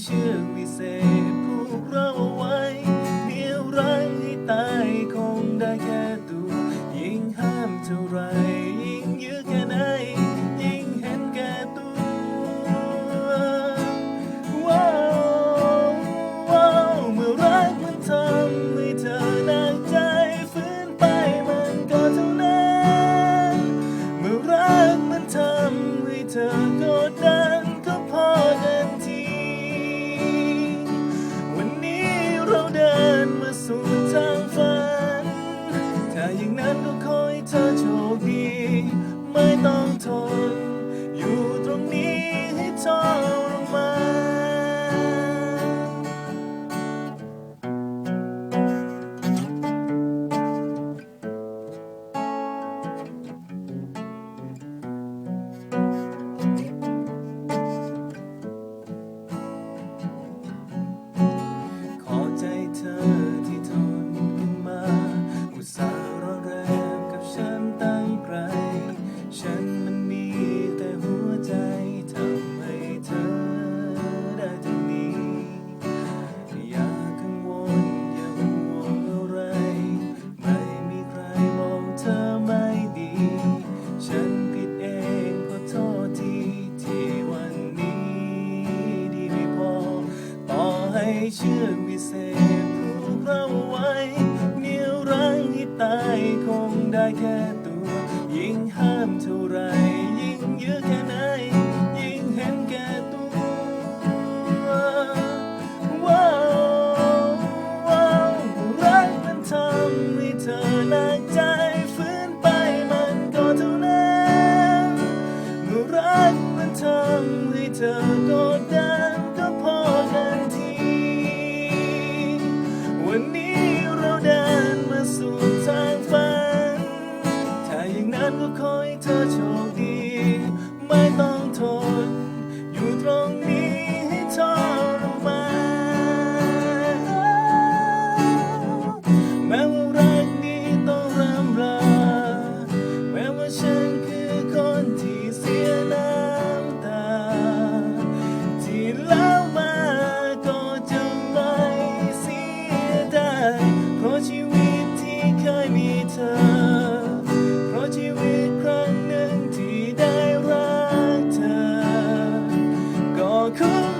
should we say? นม เชือกวิเศษผูกเราไว้เหนียวรั้งให้ตายคงได้แค่ตัว ยิ่งห้ามเท่าไร ยิ่งเยอะแค่ไหน ยิ่งเห็นแก่ตัว ว้าวว้าวรักมันทำให้เธอหนักใจฟื้นไปมันก็เท่านั้นรักมันทำให้เธอ นี้ cool.